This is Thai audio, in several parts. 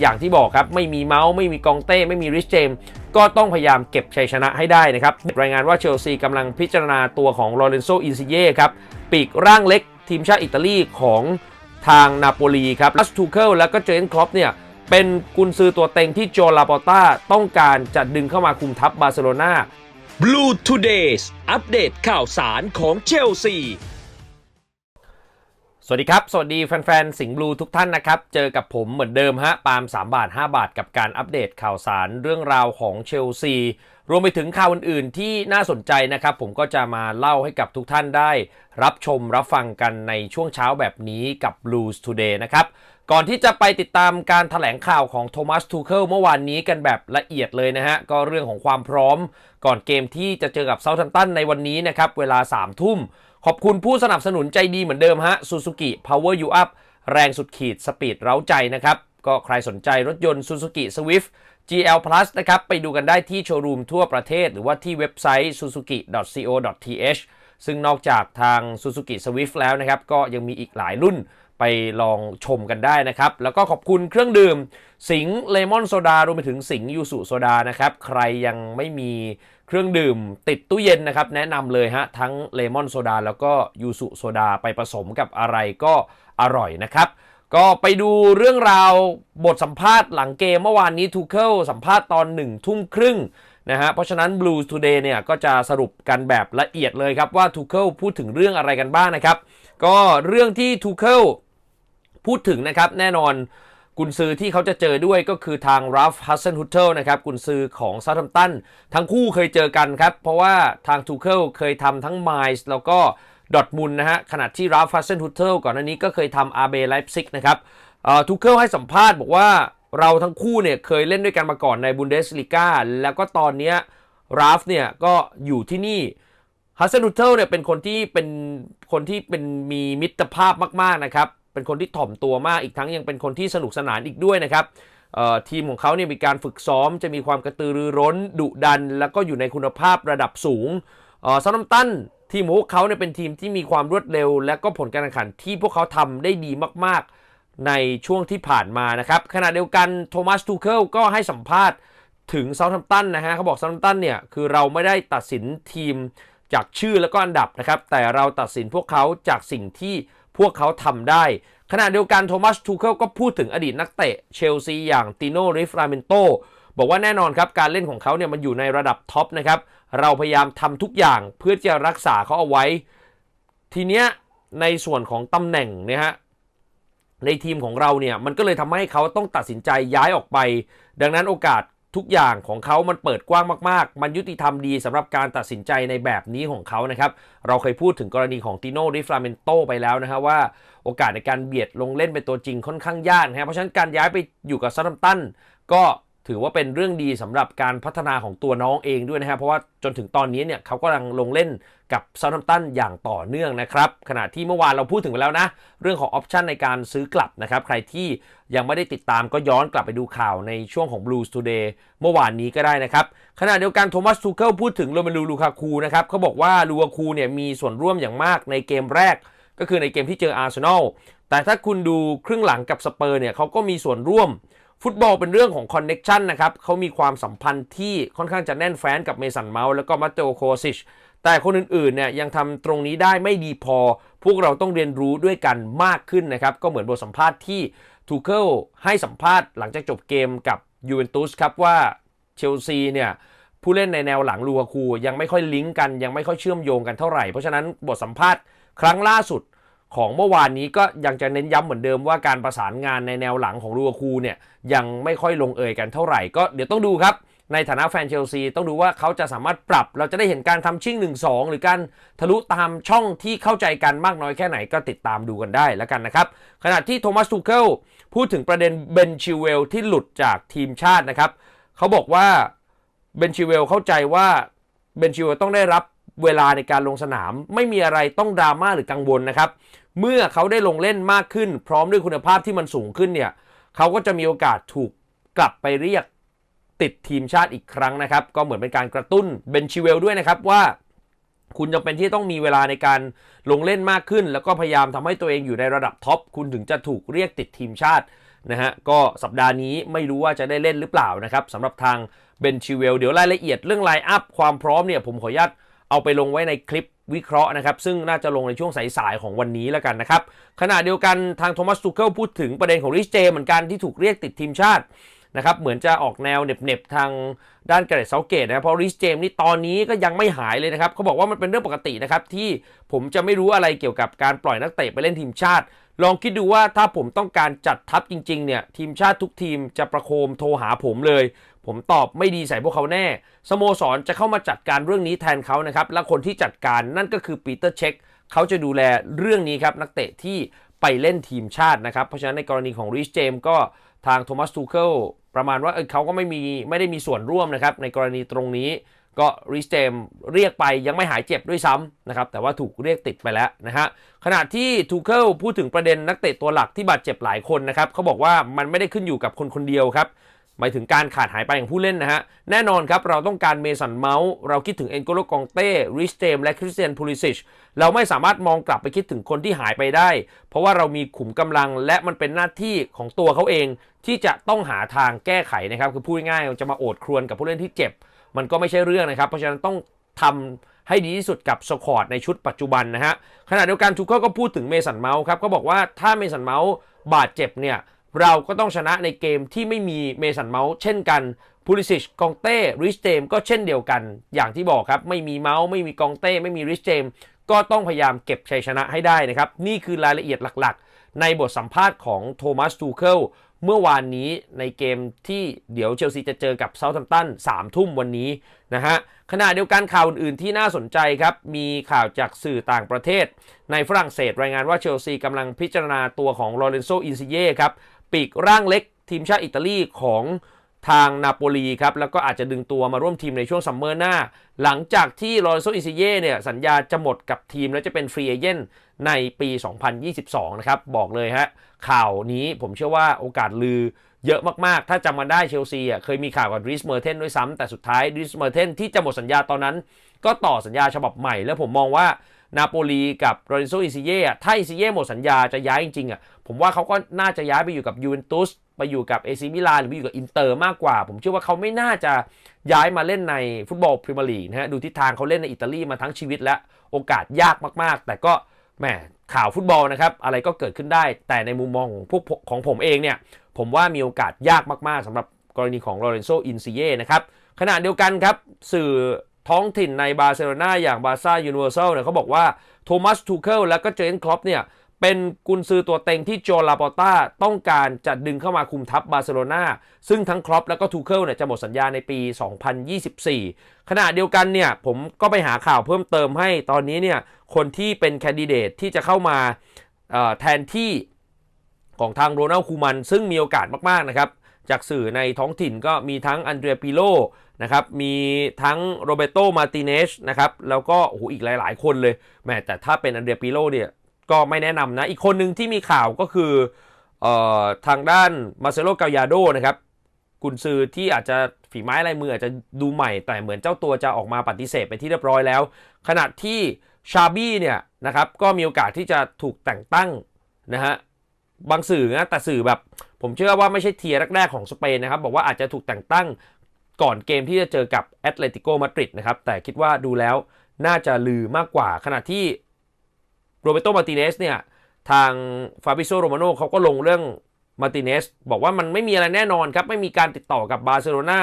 อย่างที่บอกครับ ไม่มีเมาส์ไม่มีกองเต้ไม่มีริชเจมก็ต้องพยายามเก็บชัยชนะให้ได้นะครับ รายงานว่าเชลซีกำลังพิจารณาตัวของลอเรนโซอินซิเย่ครับ ปีกร่างเล็กทีมชาติอิตาลีของทางนาโปลีครับลัสทูเคิลแล้วก็เจนครอปเนี่ยเป็นกุนซือตัวเต็งที่โจลาปอต้าต้องการจะดึงเข้ามาคุมทัพบาร์เซโลนา Blue Todays อัปเดตข่าวสารของเชลซี สวัสดีครับ สวัสดีแฟนๆ สิงห์บลูทุกท่านนะครับ เจอกับผมเหมือนเดิมฮะ ปาล์ม3 บาท 5 บาทกับการอัปเดตข่าวสารเรื่องราวของเชลซี รวมไปถึงข่าวอื่นๆ ที่น่าสนใจนะครับ ผมก็จะมาเล่าให้กับทุกท่านได้ รับชมรับฟังกันในช่วงเช้าแบบนี้กับ Blues Today นะครับ ก่อนที่จะไปติดตามการถแถลงข่าวของโทมัสทูเคิลเมื่อวานนี้กันแบบละเอียดเลยนะฮะ ก็เรื่องของความพร้อม ก่อนเกมที่จะเจอกับเซาท์แฮมป์ตันในวันนี้นะครับ เวลา3ทุ่ม ขอบคุณผู้สนับสนุนใจดีเหมือนเดิมฮะ Suzuki Power You Up แรงสุดขีดสปีดเร้าใจนะครับ ก็ใครสนใจรถยนต์ Suzuki Swift GL Plus นะครับ ไปดูกันได้ที่โชว์รูมทั่วประเทศ หรือว่าที่เว็บไซต์ suzuki.co.th ซึ่งนอกจากทาง Suzuki Swift แล้วนะครับ ก็ยังมีอีกหลายรุ่นไปลองชมกันได้นะครับ แล้วก็ขอบคุณเครื่องดื่ม สิงห์เลมอนโซดารวมไปถึงสิงห์ยูสุโซดานะครับ ใครยังไม่มีเครื่องดื่มติดตู้เย็นนะครับ แนะนำเลยฮะ ทั้งเลมอนโซดาแล้วก็ยูสุโซดาไปผสมกับอะไรก็อร่อยนะครับ ก็ไปดูเรื่องราวบทสัมภาษณ์หลังเกมเมื่อวานนี้ทูเคิลสัมภาษณ์ตอนหนึ่งทุ่มครึ่งนะฮะเพราะฉะนั้น Blues Today เนี่ยก็จะสรุปกันแบบละเอียดเลยครับว่าทูเคิลพูดถึงเรื่องอะไรกันบ้างนะครับ ก็เรื่องที่ทูเคิลพูดถึงนะครับแน่นอนกุนซือที่เขาจะเจอด้วยก็คือทางราฟฮัสเซนฮุตเทลนะครับกุนซือของซาทัมตันทั้งคู่เคยเจอกันครับ เพราะว่าทางทูเคิลเคยทำทั้งไมล์แล้วก็ ดอทมุนนะฮะขณะที่ราฟฮัสเซนฮุเทลก่อนหน้านี้ก็เคยทำอาร์เบไลฟ์ซิกนะครับทูเคิลให้สัมภาษณ์บอกว่าเราทั้งคู่เนี่ยเคยเล่นด้วยกันมาก่อนในบุนเดสลิก้าแล้วก็ตอนนี้ราฟเนี่ยก็อยู่ที่นี่ฮัสเซนฮูเทลเนี่ยเป็นคนที่เป็นคนที่เป็นมีมิตรภาพมากๆนะครับเป็นคนที่ถ่อมตัวมากอีกทั้งยังเป็นคนที่สนุกสนานอีกด้วยนะครับทีมของเขาเนี่ยมีการฝึกซ้อมจะมีความกระตือรือร้นดุดัน แล้วก็อยู่ในคุณภาพระดับสูงเอ่อซานัมตัน ทีมของพวกเขาเนี่ยเป็นทีมที่มีความรวดเร็ว และก็ผลการแข่งขันที่พวกเขาทำได้ดีมาก ๆ ในช่วงที่ผ่านมานะครับขณะเดียวกันโทมัสทูเคิลก็ให้สัมภาษณ์ถึงเซาท์แฮมตันนะฮะเขาบอกเซาท์แฮมตันเนี่ยคือเราไม่ได้ตัดสินทีมจากชื่อแล้วก็อันดับนะครับแต่เราตัดสินพวกเขาจากสิ่งที่พวกเขาทำได้ ขณะเดียวกันโทมัสทูเคิลก็พูดถึงอดีตนักเตะเชลซีอย่างติโนริฟราเมนโตบอกว่าแน่นอนครับการเล่นของเขาเนี่ยมันอยู่ในระดับท็อปนะครับ เราพยายามทำทุกอย่างเพื่อจะรักษาเขาเอาไว้ ทีเนี้ยในส่วนของตำแหน่งเนี่ยฮะในทีมของเราเนี่ยมันก็เลยทำให้เขาต้องตัดสินใจย้ายออกไป ดังนั้นโอกาสทุกอย่างของเขามันเปิดกว้างมาก ๆ มันยุติธรรมดีสำหรับการตัดสินใจในแบบนี้ของเขานะครับ เราเคยพูดถึงกรณีของติโนริฟราเมนโตไปแล้วนะฮะว่าโอกาสในการเบียดลงเล่นเป็นตัวจริงค่อนข้างยากนะฮะเพราะฉะนั้นการย้ายไปอยู่กับซัตตัมตันก็ ถือว่าเป็นเรื่องดีสำหรับการพัฒนาของตัวน้องเองด้วยนะฮะเพราะว่าจนถึงตอนนี้เนี่ยเขากำลังลงเล่นกับซา u t ัมตันอย่างต่อเนื่องนะครับขณะที่เมื่อวานเราพูดถึงไปแล้วนะ เรื่องของออปชันในการซื้อกลับนะครับ ใครที่ยังไม่ได้ติดตามก็ย้อนกลับไปดูข่าวในช่วงของ Blues Today เมื่อวานนี้ก็ได้นะครับ ขณะเดียวกันโทมัสทูเคิลพูดถึงโรเมลูลูคาคูนะครับเขาบอกว่าลูคาคูเนี่ยมีส่วนร่วมอย่างมากในเกมแรก ก็คือในเกมที่เจออาร์เซนอลแต่ถ้าคุณดูครึ่งหลังกับสเปอร์เนี่ยเขาก็มีส่วนร่วม ฟุตบอลเป็นเรื่องของคอนเน็ชันนะครับเขามีความสัมพันธ์ที่ค่อนข้างจะแน่นแฟ้นกับเมสันเมาส์แล้วก็มาเตโอโคซิชแต่คนอื่นๆเนี่ยยังทำตรงนี้ได้ไม่ดีพอ พวกเราต้องเรียนรู้ด้วยกันมากขึ้นนะครับ ก็เหมือนบทสัมภาษณ์ที่ทูเคิลให้สัมภาษณ์หลังจากจบเกมกับยูเวนตุสครับว่าเชลซีเนี่ยผู้เล่นในแนวหลังลูกาคูยังไม่ค่อยลิงก์กันยังไม่ค่อยเชื่อมโยงกันเท่าไหร่ เพราะฉะนั้นบทสัมภาษณ์ครั้งล่าสุด ของเมื่อวานนี้ก็ยังจะเน้นย้ำเหมือนเดิมว่าการประสานงานในแนวหลังของลูกาคูเนี่ยยังไม่ค่อยลงเอยกันเท่าไหร่ก็เดี๋ยวต้องดูครับในฐานะแฟนเชลซีต้องดูว่าเขาจะสามารถปรับ เราจะได้เห็นการทำชิ่ง 1-2 หรือการทะลุตามช่องที่เข้าใจกันมากน้อยแค่ไหนก็ติดตามดูกันได้แล้วกันนะครับ ขณะที่โทมัสทูเคิลพูดถึงประเด็นเบนชิวเวลที่หลุดจากทีมชาตินะครับ เขาบอกว่าเบนชิวเวลเข้าใจว่าเบนชิวเวลต้องได้รับ เวลาในการลงสนาม ไม่มีอะไรต้องดราม่าหรือกังวลนะครับ เมื่อเขาได้ลงเล่นมากขึ้น พร้อมด้วยคุณภาพที่มันสูงขึ้นเนี่ยเขาก็จะมีโอกาสถูกกลับไปเรียกติดทีมชาติอีกครั้งนะครับ ก็เหมือนเป็นการกระตุ้นเบนชิเวลด้วยนะครับว่าคุณจำเป็นที่ต้องมีเวลาในการลงเล่นมากขึ้น แล้วก็พยายามทำให้ตัวเองอยู่ในระดับท็อปคุณถึงจะถูกเรียกติดทีมชาตินะฮะก็สัปดาห์นี้ไม่รู้ว่าจะได้เล่นหรือเปล่านะครับสำหรับทางเบนชิเวลเดี๋ยวรายละเอียดเรื่องไลน์อัพความพร้อมเนี่ยผมขออนุญาต เอาไปลงไว้ในคลิปวิเคราะห์นะครับ ซึ่งน่าจะลงในช่วงสายๆของวันนี้แล้วกันนะครับ ขณะเดียวกันทางโทมัสทูเคิลพูดถึงประเด็นของริชเจเหมือนกันที่ถูกเรียกติดทีมชาตินะครับเหมือนจะออกแนวเหน็บๆ ทางด้านเกรดเซาเกตนะเพราะริชเจมนี่ตอนนี้ก็ยังไม่หายเลยนะครับเขาบอกว่ามันเป็นเรื่องปกตินะครับ ที่ผมจะไม่รู้อะไรเกี่ยวกับการปล่อยนักเตะไปเล่นทีมชาติ ลองคิดดูว่าถ้าผมต้องการจัดทัพจริงๆเนี่ยทีมชาติทุกทีมจะประโคมโทรหาผมเลย ผมตอบไม่ดีใส่พวกเขาแน่ สโมสรจะเข้ามาจัดการเรื่องนี้แทนเขานะครับ และคนที่จัดการนั่นก็คือปีเตอร์เช็คเขาจะดูแลเรื่องนี้ครับ นักเตะที่ไปเล่นทีมชาตินะครับ เพราะฉะนั้นในกรณีของริชเจมก็ทางโทมัสทูเคิลประมาณว่าเออเขาก็ไม่มีไม่ได้มีส่วนร่วมนะครับ ในกรณีตรงนี้ก็ริชเจมเรียกไปยังไม่หายเจ็บด้วยซ้ำนะครับ แต่ว่าถูกเรียกติดไปแล้วนะฮะขณะที่ทูเคิลพูดถึงประเด็นนักเตะตัวหลักที่บาดเจ็บหลายคนนะครับเขาบอกว่ามันไม่ได้ขึ้นอยู่กับคนคนเดียวครับ หมายถึงการขาดหายไปของผู้เล่นนะฮะ แน่นอนครับ เราต้องการเมสันเมาส์ เราคิดถึงเอ็นโกโลกองเต้ ริสเตมและคริสเตียนพูลิซิช เราไม่สามารถมองกลับไปคิดถึงคนที่หายไปได้ เพราะว่าเรามีขุมกำลังและมันเป็นหน้าที่ของตัวเขาเอง ที่จะต้องหาทางแก้ไขนะครับ คือพูดง่ายๆจะมาโอดครวญกับผู้เล่นที่เจ็บ มันก็ไม่ใช่เรื่องนะครับ เพราะฉะนั้นต้องทำให้ดีที่สุดกับสควอตในชุดปัจจุบันนะฮะ ขณะเดียวกันทูเคิลก็พูดถึงเมสันเมาส์ครับ ก็บอกว่าถ้าเมสันเมาส์บาดเจ็บเนี่ย เราก็ต้องชนะในเกมที่ไม่มีเมสันเมาส์เช่นกันพูลิซิชกองเต้ริชเจมก็เช่นเดียวกัน อย่างที่บอกครับ ไม่มีเมาส์ไม่มีกองเต้ ไม่มีริชเจมก็ต้องพยายามเก็บชัยชนะให้ได้นะครับ นี่คือรายละเอียดหลักๆ ในบทสัมภาษณ์ของโทมัสทูเคิลเมื่อวานนี้ในเกมที่เดี๋ยวเชลซีจะเจอกับเซาท์แฮมป์ตัน3ทุ่มวันนี้นะฮะขณะเดียวกันข่าวอื่นๆที่น่าสนใจครับ มีข่าวจากสื่อต่างประเทศ ในฝรั่งเศสรายงานว่าเชลซีกำลังพิจารณาตัวของลอเรนโซอินซิเย่ครับ ปีกร่างเล็กทีมชาติอิตาลีของทางนาโปลีครับ แล้วก็อาจจะดึงตัวมาร่วมทีมในช่วงซัมเมอร์หน้า หลังจากที่ลอเรนโซอินซิเย่เนี่ยสัญญาจะหมดกับทีม แล้วจะเป็นฟรีเอเจนต์ในปี 2022 นะครับ บอกเลยฮะ ข่าวนี้ผมเชื่อว่าโอกาสลือเยอะมากๆ ถ้าจำมาได้เชลซีอะเคยมีข่าวกับดริสเมอร์เทนด้วยซ้ำแต่สุดท้ายดริสเมอร์เทนที่จะหมดสัญญาตอนนั้น ก็ต่อสัญญาฉบับใหม่ แล้วผมมองว่า นาโปลีกับโรเรนโซอิซิเย่ถ้าอิซิเย่หมดสัญญาจะย้ายจริงๆอะผมว่าเขาก็น่าจะย้ายไปอยู่กับยูเวนตุสไปอยู่กับเอซิมิลานหรือไปอยู่กับอินเตอร์มากกว่า ผมเชื่อว่าเขาไม่น่าจะย้ายมาเล่นในฟุตบอลพรีเมียร์ลีกนะฮะดูทิศทางเขาเล่นในอิตาลีมาทั้งชีวิตแล้วโอกาสยากมากๆ แต่ก็แหมข่าวฟุตบอลนะครับอะไรก็เกิดขึ้นได้ แต่ในมุมมองของพวกของผมเองเนี่ยผมว่ามีโอกาสยากมากๆสำหรับกรณีของโรเรนโซอินซิเย่นะครับขณะเดียวกันครับสื่อ ท้องถิ่นในบาร์เซโลนาอย่างบาซ่ายูนิเวอร์แซลเนี่ยเขาบอกว่าโทมัสทูเคิลและก็เจนคลอปเนี่ยเป็นกุนซือตัวเต็งที่โจลาปอต้าต้องการจะดึงเข้ามาคุมทัพบาร์เซโลนาซึ่งทั้งคลอปและก็ทูเคิลเนี่ยจะหมดสัญญาในปี 2024 ขณะเดียวกันเนี่ยผมก็ไปหาข่าวเพิ่มเติมให้ตอนนี้เนี่ยคนที่เป็นแคนดิเดตที่จะเข้ามาแทนที่ของทางโรนัลคูมัน ซึ่งมีโอกาสมาก ๆ นะครับ จากสื่อในท้องถิ่นก็มีทั้งอันเดรียปิโล นะครับ มีทั้งโรเบโตมาติเนสนะครับ แล้วก็โอ้โหอีกหลาย ๆ คนเลยแหมแต่ถ้าเป็นอันเดรียปิโลเนี่ย ก็ไม่แนะนำนะ อีกคนหนึ่งที่มีข่าวก็คือเอ่อทางด้านมาเซโลกา y าโดนะครับ กุนซือที่อาจจะฝีไม้ลายมืออาจจะดูใหม่ แต่เหมือนเจ้าตัวจะออกมาปฏิเสธไปที่เรียบร้อยแล้ว ขณะที่ชาบี้เนี่ยนะครับ ก็มีโอกาสที่จะถูกแต่งตั้งนะฮะบางสื่อนะแต่สื่อแบบ ผมเชื่อว่าไม่ใช่เทียร์แรกๆของสเปนนะครับ บอกว่าอาจจะถูกแต่งตั้ง ก่อนเกมที่จะเจอกับแอตเลติโกมาดริดนะครับ แต่คิดว่าดูแล้วน่าจะลือมากกว่า ขณะที่โรเบโตมาติเนสเนี่ย ทางฟาบิโซโรมาโนเขาก็ลงเรื่องมาติเนสบอกว่ามันไม่มีอะไรแน่นอนครับ ไม่มีการติดต่อกับบาร์เซโลนา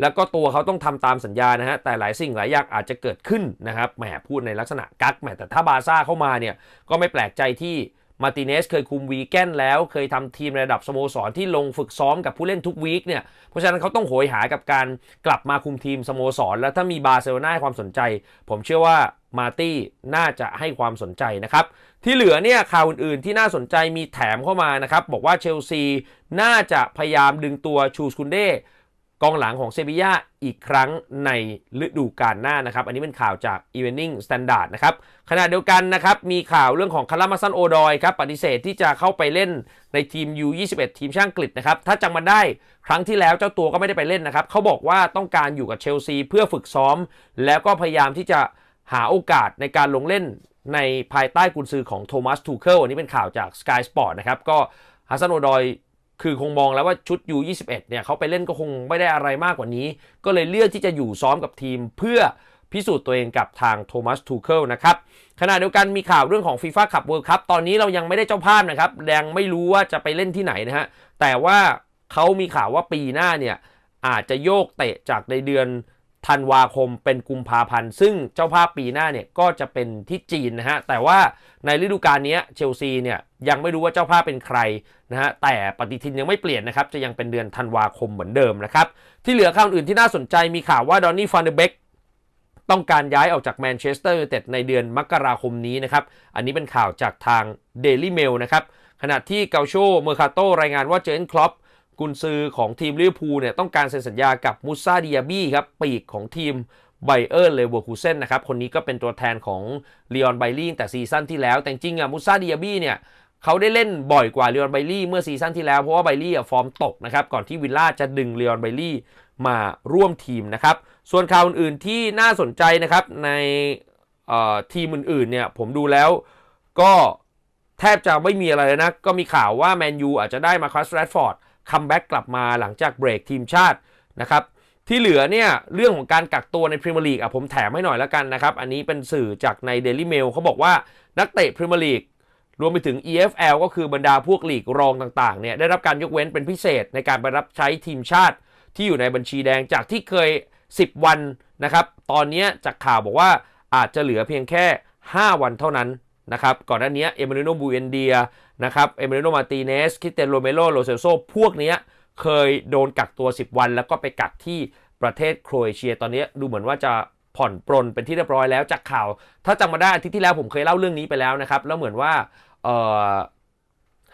แล้วก็ตัวเขาต้องทำตามสัญญานะฮะ แต่หลายสิ่งหลายอย่างอาจจะเกิดขึ้นนะครับแหมพูดในลักษณะกักแหมแต่ถ้าบาซ่าเข้ามาเนี่ยก็ไม่แปลกใจที่ มาติเนสเคยคุมวีแกนแล้ว เคยทำทีมระดับสโมสรที่ลงฝึกซ้อมกับผู้เล่นทุกวีคเนี่ย เพราะฉะนั้นเขาต้องโหยหากับการกลับมาคุมทีมสโมสร แล้วถ้ามีบาร์เซโลนาให้ความสนใจ ผมเชื่อว่ามาตี้น่าจะให้ความสนใจนะครับ ที่เหลือเนี่ยข่าวอื่นๆที่น่าสนใจมีแถมเข้ามานะครับ บอกว่าเชลซีน่าจะพยายามดึงตัวชูสคุนเด กองหลังของเซบียาอีกครั้งในฤดูกาลหน้านะครับ อันนี้เป็นข่าวจาก Evening Standard นะครับขณะเดียวกันนะครับ มีข่าวเรื่องของคารามาซันโอดอยครับ ปฏิเสธที่จะเข้าไปเล่นในทีม U21 ทีมช่างกฤษนะครับ ถ้าจำมาได้ครั้งที่แล้วเจ้าตัวก็ไม่ได้ไปเล่นนะครับ เขาบอกว่าต้องการอยู่กับเชลซีเพื่อฝึกซ้อม แล้วก็พยายามที่จะหาโอกาสในการลงเล่นในภายใต้กุนซือของโทมัสทูเคิลอันนี้เป็นข่าวจาก Sky Sport นะครับก็ฮัสซันโอดอย คือคงมองแล้วว่าชุด U21 เนี่ยเขาไปเล่นก็คงไม่ได้อะไรมากกว่านี้ ก็เลยเลือกที่จะอยู่ซ้อมกับทีมเพื่อพิสูจน์ตัวเองกับทางโทมัสทูเคิลนะครับขณะเดียวกันมีข่าวเรื่องของ FIFA Cup World Cup ตอนนี้เรายังไม่ได้เจ้าภาพนะครับยังไม่รู้ว่าจะไปเล่นที่ไหนนะฮะแต่ว่าเขามีข่าวว่าปีหน้าเนี่ยอาจจะโยกเตะจากในเดือน ธันวาคมเป็นกุมภาพันธ์ ซึ่งเจ้าภาพปีหน้าเนี่ยก็จะเป็นที่จีนนะฮะ แต่ว่าในฤดูกาลนี้เชลซีเนี่ยยังไม่รู้ว่าเจ้าภาพเป็นใครนะฮะ แต่ปฏิทินยังไม่เปลี่ยนนะครับ จะยังเป็นเดือนธันวาคมเหมือนเดิมนะครับ ที่เหลือข่าวอื่นที่น่าสนใจมีข่าวว่าดอนนี่ฟานเดเบกต้องการย้ายออกจากแมนเชสเตอร์ยูไนเต็ดในเดือนมกราคมนี้นะครับ อันนี้เป็นข่าวจากทาง Daily Mail นะครับ ขณะที่เกาโชเมอร์คาโตรายงานว่าเจอร์เกนคล็อป กุนซือของทีมลิเวอร์พูลเนี่ยต้องการเซ็นสัญญากับมูซาดิอาบี้ครับปีกของทีมไบเออร์เลเวอร์คูเซนนะครับคนนี้ก็เป็นตัวแทนของเล o อนไบลี่แต่ซีซั่นที่แล้ว แต่จริงอะมูซาดิอาบี้เนี่ยเขาได้เล่นบ่อยกว่าเล o อนไบลี่เมื่อซีซั่นที่แล้วเพราะว่าไบลี่อะฟอร์มตกนะครับก่อนที่วิลล่าจะดึงเล o อนไบลี่มาร่วมทีมนะครับส่วนข่าวอื่นๆที่น่าสนใจนะครับในทีมอื่นๆเนี่ยผมดูแล้วก็แทบจะไม่มีอะไรเลยนะ ก็มีข่าวว่าแมนยูอาจจะได้มาคัสแรดฟอร์ด คัมแบ็กกลับมาหลังจากเบรกทีมชาตินะครับที่เหลือเนี่ยเรื่องของการกักตัวในพรีเมียร์ลีกอะผมแถมให้หน่อยแล้วกันนะครับ อันนี้เป็นสื่อจากใน Daily Mail เขาบอกว่านักเตะพรีเมียร์ลีกรวมไปถึง EFL ก็คือบรรดาพวกลีกรองต่างๆเนี่ยได้รับการยกเว้นเป็นพิเศษในการไปรับใช้ทีมชาติที่อยู่ในบัญชีแดงจากที่เคย 10 วันนะครับ ตอนนี้จากข่าวบอกว่าอาจจะเหลือเพียงแค่ 5 วันเท่านั้นนะครับ ก่อนหน้านี้เอเมริโนบูเอนเดีย นะครับเอเมริโนมาติเนสคิเตนโรเมโลโรเซโซพวกนี้เคยโดนกักตัว 10 วัน แล้วก็ไปกักที่ประเทศโครเอเชีย ตอนนี้ดูเหมือนว่าจะผ่อนปรนเป็นที่เรียบร้อยแล้วจากข่าว ถ้าจำมาได้อาทิตย์ที่แล้วผมเคยเล่าเรื่องนี้ไปแล้วนะครับ แล้วเหมือนว่าเอ่อ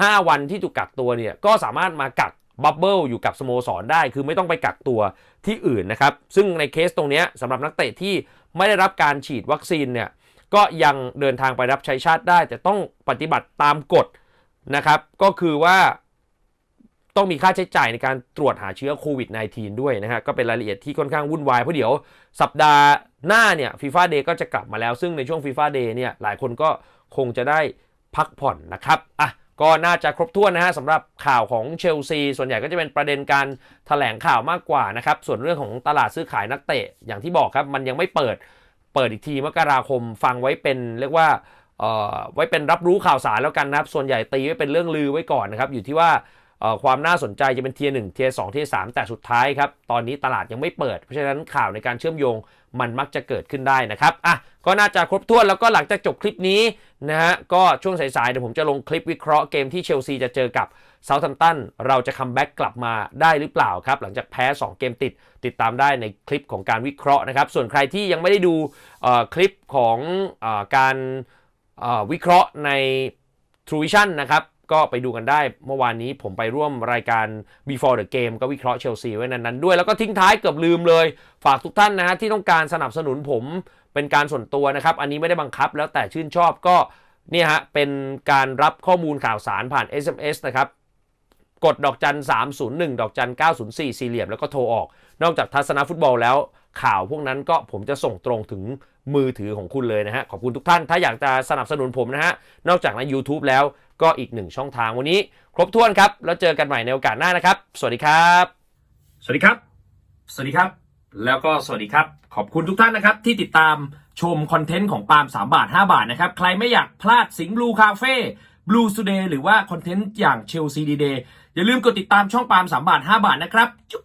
ห้าวันที่ถูกกักตัวเนี่ยก็สามารถมากักบับเบิลอยู่กับสโมสรได้ คือไม่ต้องไปกักตัวที่อื่นนะครับ ซึ่งในเคสตรงนี้สำหรับนักเตะที่ไม่ได้รับการฉีดวัคซีนเนี่ยก็ยังเดินทางไปรับใช้ชาติได้ แต่ต้องปฏิบัติตามกฎ นะครับ ก็คือว่าต้องมีค่าใช้จ่ายในการตรวจหาเชื้อโควิด -19 ด้วยนะฮะ ก็เป็นรายละเอียดที่ค่อนข้างวุ่นวาย เพราะเดี๋ยวสัปดาห์หน้าเนี่ยฟีฟ่าเดย์ก็จะกลับมาแล้ว ซึ่งในช่วงฟีฟ่าเดย์เนี่ยหลายคนก็คงจะได้พักผ่อนนะครับ อะ ก็น่าจะครบถ้วนนะฮะสำหรับข่าวของเชลซี ส่วนใหญ่ก็จะเป็นประเด็นการแถลงข่าวมากกว่านะครับ ส่วนเรื่องของตลาดซื้อขายนักเตะ อย่างที่บอกครับ มันยังไม่เปิด เปิดอีกทีมกราคม ฟังไว้เป็นเรียกว่า ไว้เป็นรับรู้ข่าวสารแล้วกันนะครับ ส่วนใหญ่ตีไว้เป็นเรื่องลือไว้ก่อนนะครับ อยู่ที่ว่าความน่าสนใจจะเป็นเทียร์หนึ่งเทียร์สองเทียร์สามแต่สุดท้ายครับ ตอนนี้ตลาดยังไม่เปิด เพราะฉะนั้นข่าวในการเชื่อมโยงมันมักจะเกิดขึ้นได้นะครับ อะ ก็น่าจะครบถ้วนแล้วก็หลังจากจบคลิปนี้นะฮะ ก็ช่วงสายๆ เดี๋ยวผมจะลงคลิปวิเคราะห์เกมที่เชลซีจะเจอกับเซาท์แฮมป์ตัน เราจะคัมแบ็กกลับมาได้หรือเปล่าครับ หลังจากแพ้ 2 เกมติด ติดตามได้ในคลิปของการวิเคราะห์นะครับ ส่วนใครที่ยังไม่ได้ดูคลิปของอการ วิเคราะห์ใน True Vision นะครับก็ไปดูกันได้เมื่อวานนี้ผมไปร่วมรายการ Before the Game ก็วิเคราะห์เชลซีไว้นั้นๆด้วย แล้วก็ทิ้งท้ายเกือบลืมเลย ฝากทุกท่านนะฮะที่ต้องการสนับสนุนผมเป็นการส่วนตัวนะครับ อันนี้ไม่ได้บังคับแล้วแต่ชื่นชอบก็เนี่ยฮะเป็นการรับข้อมูลข่าวสารผ่าน SMS นะครับกดดอกจัน 301 ดอกจัน 904 สี่เหลี่ยมแล้วก็โทรออก นอกจากทัศนฟุตบอลแล้ว ข่าวพวกนั้นก็ผมจะส่งตรงถึงมือถือของคุณเลยนะฮะ ขอบคุณทุกท่าน ถ้าอยากจะสนับสนุนผมนะฮะ นอกจากใน YouTube แล้วก็อีกหนึ่งช่องทางวันนี้ ครบถ้วนครับ แล้วเจอกันใหม่ในโอกาสหน้านะครับ สวัสดีครับ สวัสดีครับ สวัสดีครับ แล้วก็สวัสดีครับ ขอบคุณทุกท่านนะครับ ที่ติดตามชมคอนเทนต์ของปาล์ม3บาท 5 บาทนะครับ ใครไม่อยากพลาดสิงห์บลูคาเฟ่บลูสเดย์หรือว่าคอนเทนต์อย่างเชลซีดีเดย์อย่าลืมกดติดตามช่องปาล์ม3บาท 5 บาทนะครับจุก